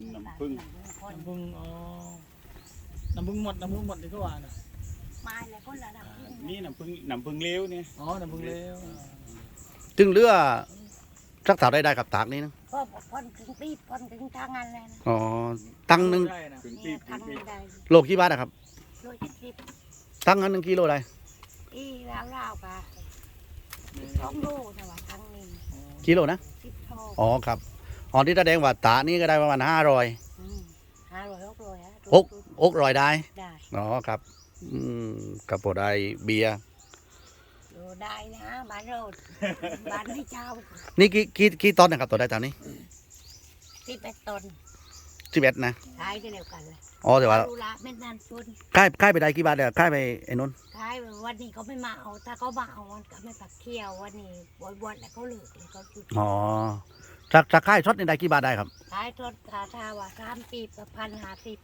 น้ำผึ้งน้ำพึ่งอ๋อน้ำพึ่งหมดน้ำพึ่งหมดที่เขาว่าน่ะมาแล้วคนละน้ำผึ้งนี่น้ำผึ้งน้ำผึ้งเลี้ยวเนี่ยอ๋อน้ำพึ่งเลี้ยวถึงเรือสักเท่าได้ได้กับตากนี้นะก็พ่อนถึงปีพ่อนถึงทางงานเลยนะอ๋อตั้งหนึ่งได้นะผึ้งปีเนี่ยบผึ้ทางงปีนี้บได้โลกี่บาทนะครับโลจิตสิบตั้งอันหนึ่งกิโลได้อีแล้วเล่าวกะสองโลนะว่าทางนี้กิโลนะสิบโลอ๋อครับ อ๋อที่แสดงว่าตานี่ก็ได้ประมาณห้าร้อยมห้าร้อยหกร้อยฮะหกอกร้อยได้ได้อ๋อครับอืมกับพอได้เบียร์ดูได้นะบ้านเราบ้านให้เจ้า นี่กี่กี่กี่ตอนนะครับตัวได้ตอนนี้สิบเอ็ดตนสิบเอ็ดนะขายได้เร็วกันเลยอ๋อแต่ว่าดูละไม่นานชนค่ายค่ายไปได้กี่บาทเดี๋ยวค่ายไปไอ้นนท์ขายวันนี้เขาไม่มาเอาถ้าเขามาเอาวันก็ไม่ปักเที่ยววันนี้วันวันแล้วเขาเลิกเลยเขาหยุดอ๋อ จากจากค่ายช็อตนี่ได้กี่บาทได้ครับขายทอดขาทาว่าสามปีประพันห้าสิบ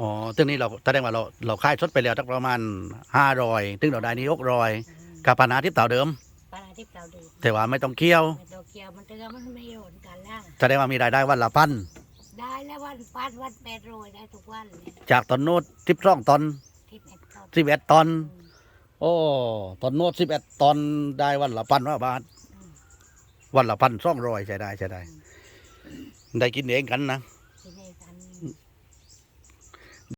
อ๋อตึงนี้เราแสดงว่าเราเราค่ายช็อตไปแล้วสักประมาณห้าร้อยตึงเราได้นี่อกร้อยกับปัญหาที่เต่าเดิมปลาที่เราดูแต่ว่าไม่ต้องเคี่ยวไม่ตัวเกี่ยวมันเตือมันไม่โดนกันแล้วแสดงว่ามีรายได้วันละพันได้แล้ววันปัดวันแปดโรยได้ทุกวันเลยจากตอนโน้ตสิบสองตอนที่แปดตอนสิบเอ็ดตอนโอ้ตอนโน้ตสิบเอ็ดตอนได้วันละพันว่าบาท วันละพันสองร้อยใช่ได้ใช่ได้ ได้กินเองกันนะอ